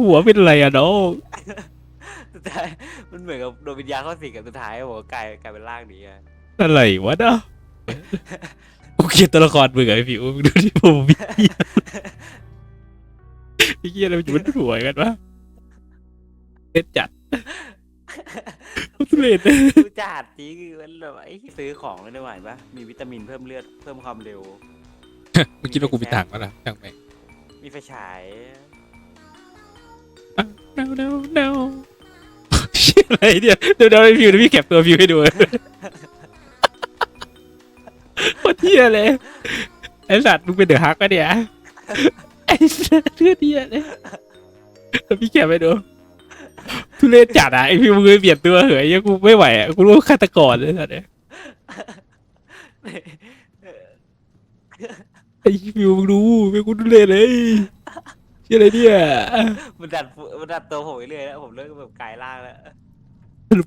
หัวเป็นอะไรอะน้องสุดท้ายมันเหมือนกับโดนวิญญาณเข้าสิงกับสุดท้ายโอ้โหกลายกลายเป็นร่างนี้อะอะไรวะเนาะกูเกลียดตัวละครมึงอะไอ้ผิวมึงดูที่ผมมีไอ้เหี้ยอะไรมันอยู่บนหัวกันวะเล่นจัดทุเรศดูจัดจริงมันแบบไอ้ซื้อของไม่ได้ไหวปะมีวิตามินเพิ่มเลือดเพิ่มความเร็วมึงคิดว่ากูมีตังค์ปะล่ะช่างแม่งมีไฟฉาย no no no เชี่ยอะไรเนี่ยเดี๋ยวเดี๋ยวไอ้ผิวเดี๋ยวพี่เก็บตัวผิวให้ดูโคตรเที่ยเลย ไอ้สัตว์มึงเป็นเดือดฮักปะเนี่ย ไอ้สัตว์เพื่อเที่ยเลยแล้วพี่เก็บให้ดูทุเรศจัดอะไอ้ผิวมึงไปเปลี่ยนตัวเหยยังกูไม่ไหวอะกูรู้ว่าฆาตกรเลยสัตว์เนี่ยไอ้ผิวมึงดูไม่กูทุเรศเลยเชี่ ยอะไรเนี่ยมันดัดมันดัดตัวผมไปเรื่อยแล้วผมเลิกแบบกลายร่างแล้ว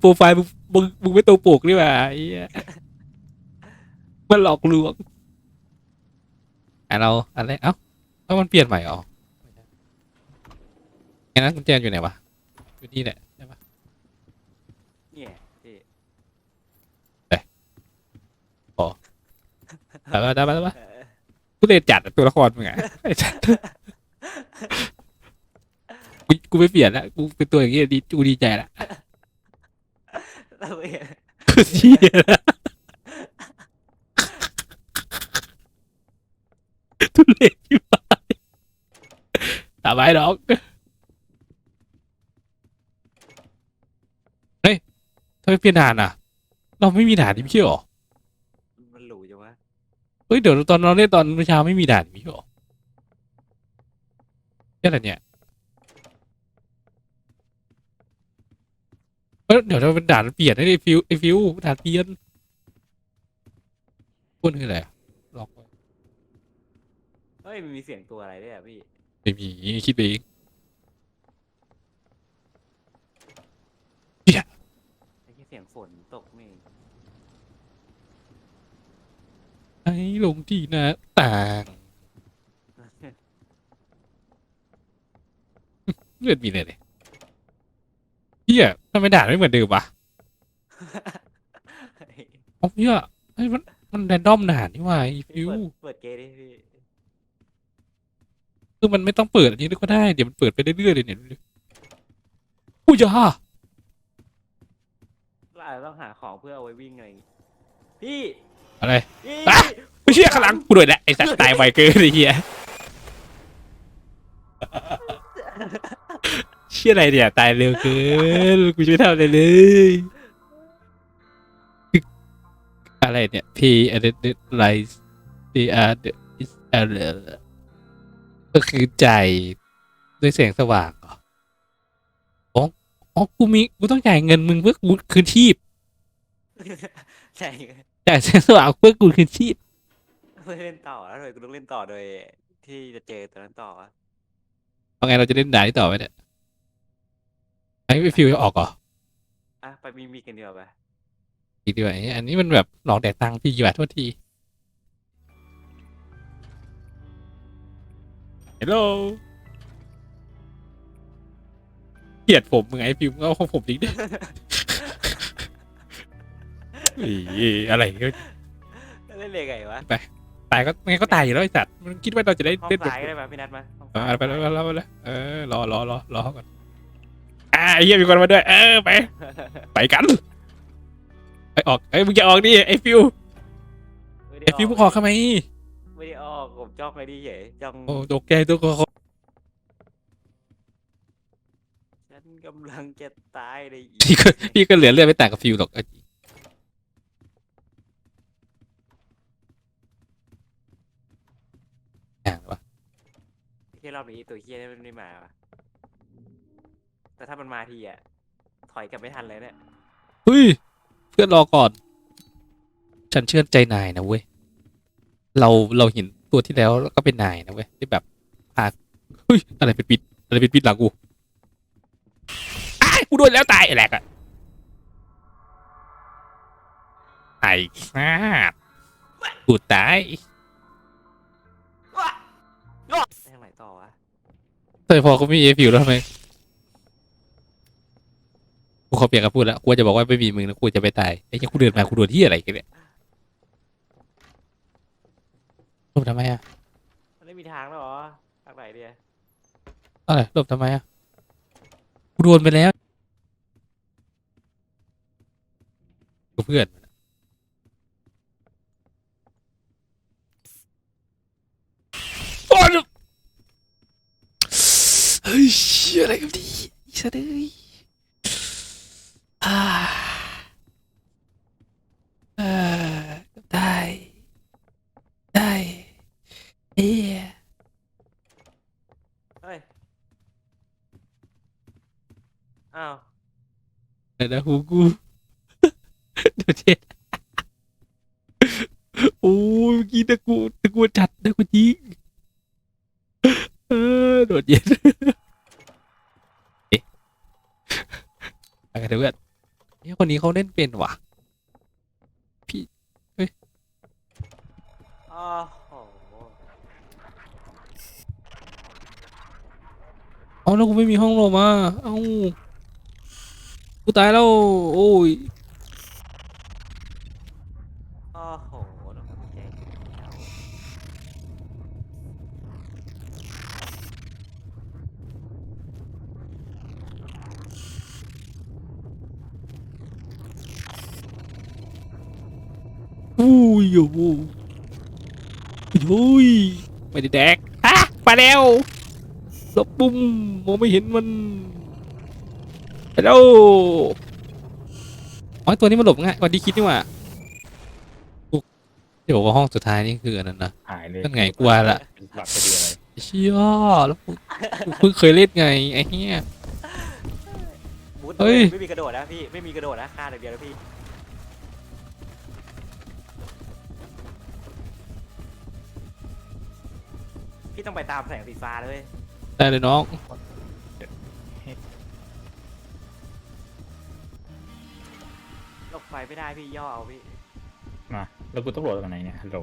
โปรไฟล์มึงมึงมึงไม่ตัวปลูกนี่หว่าไอ้เหี้ยมันหลอกลวงอะเราอะไรเอ้าเอ้ามันเปลี่ยนใหม่เหรอไอ้นั้นกุญแจอยู่ไหนวะอยู่นี่แหละใช่ปะเนี่ยพี่แต่ว่าได้ปะได้ปะเออ กูเลยจัดอะตัวละครมึงอะไอ้สัส กูกูไม่เปลี่ยนละกูเป็นตัวอย่างเงี้ยดีกูดีใจละแล้วเองกูเชี่ยละทุเรศที่บ้านตามไปน้องเฮ้ยทำไมเปลี่ยนด่านอะ เราไม่มีด่านนี่ไม่ใช่หรอมันหลูจังวะเฮ้ยเดี๋ยวตอนเราเล่นตอนเมื่อเช้าไม่มีด่านนี่ไม่ใช่หรอนี่อะไรเนี่ย เอ้ยเดี๋ยวเราเป็นด่านเปลี่ยนให้ไอ้ฟิวไอ้ฟิวด่านเปลี่ยนพูดคืออะไรอะล็อกไว้เฮ้ยมันมีเสียงตัวอะไรด้วยอะพี่ ไม่มีคิดไปเองไอ้แค่เสียงฝนตกนี่เองไอ้ลงที่หน้าต่างเลือดมีเลยเลยเฮีย ทำไมด่านไม่เหมือนเดิมวะอ๋อเฮียเฮ้ยมันมันแรนดอมด่านนี่หว่าไอ้ฟิวเปิดเปิดเกมดิพี่คือมันไม่ต้องเปิดอันนี้ก็ได้เดี๋ยวมันเปิดไปเรื่อยๆเลยเนี่ยดูดิอุ้ยจ้าเราอาจจะต้องหาของเพื่อเอาไว้วิ่งอะไรอย่างงี้พี่อะไร พี่อะ ไม่เชื่อข้างหลังกูด้วยแหละไอ้สัตว์ตายไวเกินไอ้เหี้ยเชื่ออะไรเนี่ย ตายเร็วเกินกูจะไม่ทำอะไรเลยอะไรเนี่ย P a d d l i z e P R is อะไรก็คือใจด้วยแสงสว่างเหรออ๋ออ๋อกูมีกูต้องจ่ายเงินมึงเพื่อกูคืนชีพใช่จ่ายแสงสว่างเพื่อกูคืนชีพเพื่อเล่นต่อแล้วเลยกูต้องเล่นต่อโดย ที่จะเจอตัวนั้นต่อวะเอาไงเราจะเล่นด่านนี้ต่อไหมเนี่ย ไอ้ฟิวจะออกเหรออะไปมีมีกันเดียวาปะอีกดีกว่าไอ้อันนี้มันแบบหลอกแดกตังค์พี่ว่ะโทษทีฮัลโหลเกลียดผมมึงไอ้ฟิวมึงเอาของผมทิ้งดิ อีอะไรก็เล่นเลยไงวะตายก็ไม่งั้นก็ตายอยู่แล้วไอ้สัตว์มันคิดว่าเราจะได้ห้องเล่นแบบซ้ายก็ได้ปะพี่นัทมาห้องเอซ้ายอไปแล้วไปแล้วไปแล้วเออรอรอรอรอก่อน อ่าไอ้เหี้ยมีคนมาด้วย เออไป ไปกันไอ้ออกไอ้ยมึงจะออกดิไอ้ฟิวไม่ได้ไอ้ฟิวมึงออกทำไมไม่ได้ออกผมจ้องไปดิเฉยจ้องโอ้ตกใจตัวคอฉันกำลังจะตายในอีกพี่ก็พี่ก็เหลือเลือดไม่ต่างกับฟิวหรอกเอาจริงอ่าวะแค่รอบนี้ตัวเฮียไม่ได้มาวะ แต่ถ้ามันมาทีอะ ถอยกลับไม่ทันเลยเนี่ย เฮ้ย เพื่อนรอก่อน ฉันเชื่อใจนายนะเว้ย เราเราเห็นตัวที่แล้วแล้วก็เป็นนายนะเว้ยที่แบบพาเฮ้ย อะไรเป็นปิดอะไรเป็นปิดหลังกูอ้ายกูโดนแล้วตายไอ้แหลกอะไอ้ขาดกูตายไปทางไหนต่อวะ แต่พอเขาไม่มีเอฟิวแล้วทำไม กูขอเปลี่ยนคำพูดแล้วกูจะบอกว่าไม่มีมึงนะกูจะไปตายไอ้ยังกูเดินมากูโดนที่อะไรกันเนี่ยหลบทำไมอะมันไม่มีทางแล้วเหรอทางไหนเดียอะไรหลบทำไมอะกูโดนไปแล้วกูเพื่อนโอ้ยเฮ้ยเชี่ยอะไรกันดีอีสัตว์เอ้ยอ่าอ่าได้ได้ เอ้ยเฮ้ย อ้าว เดี๋ยวนะหูกูเดี๋ยวเจ็ดโอ้ยเมื่อกี้ตะกูตะกูจัดตะกูจิงเออโดดเย็นเอ๊ะไปกันเถอะเพื่อนเฮ้ยคนนี้เขาเล่นเป็นว่ะ อ้าวโห เอาแล้วกูไม่มีห้องลมอะเอ้ากูตายแล้ว โอ้ย โอ้โหโดนแกงอุ้ยโอ้โหโอ้ยไม่ได้แดกฮะมาแล้ว หลบปุ่มมองไม่เห็นมันไปแล้วอ๋อตัวนี้มันหลบง่ายกว่าที่คิดนี่หว่ากูที่บอกว่าห้องสุดท้ายนี่คืออันนั้นนะหายเลยนั่นไงกูว่าละเป็นหลักคดีอะไรเชี่ยแล้วกูกูเพิ่งเคยเล่นไงไอ้เหี้ย บูทเฮ้ย ไม่มีกระโดดนะพี่ ไม่มีกระโดดนะฆ่าอย่างเดียวนะพี่พี่ต้องไปตามแสงสีฟ้าเลยเว้ย ได้เลยน้อง หลบไฟไม่ได้พี่ย่อเอาพี่ มาแล้วกูต้องโหลดตรงไหนเนี่ยฮัลโหล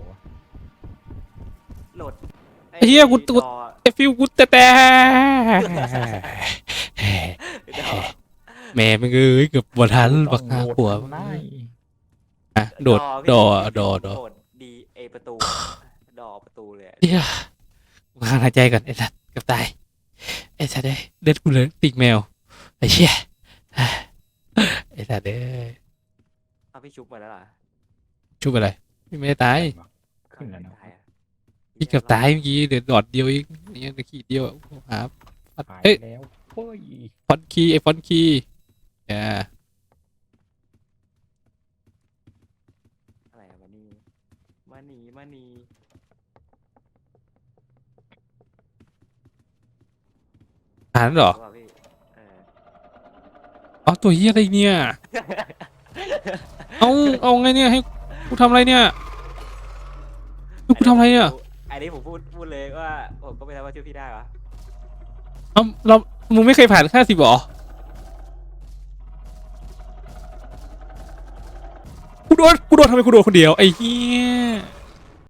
โหลดไอ้เหี้ยกูกูดอไอ้ฟิวกูแต่แต่ดอแม่มึงเอ้ยเกือบบทันบักหาขัวได้อะโดดพี่ดอดอดอโดดดีเอประตู ดอประตูเลยอะเดี๋ยวกูหายใจก่อนไอ้สัตว์เกับตายไอ้สัตว์เอ้ยเด็ดกูเลยปีกแมวไอ้เชี่ยไอ้สัตว์เอ้ยเอาพี่ชุบมาแล้วเหรอชุบอะไรพี่ไม่ได้ตายขึ้นแล้วนะตายอะพี่เกือบตายเมื่อกี้เดือดดอดเดียวเองเนี่ยตะขีดเดียวหาหายเอ้ยแล้วโอ้ยฟอนต์คีย์ไอ้ฟอนต์คีย์อ่าอะไรอะมานี่มานี่มานี่ หานเหรอรู้ป่ะพี่เอออ๋อตัวเฮียอะไรเนี่ย เอาเอาไงเนี่ยให้กูทำอะไรเนี่ยให้กูทำอะไรเนี่ยอันนี้ผมพูดพูดเลยว่าผมก็ไม่ทำว่าช่วยพี่ได้วะเอาเรามึงไม่เคยผ่านค่าสิบหรอกูโดนกูโดนทำไมกูโดนคนเดียวไอ้เหี้ย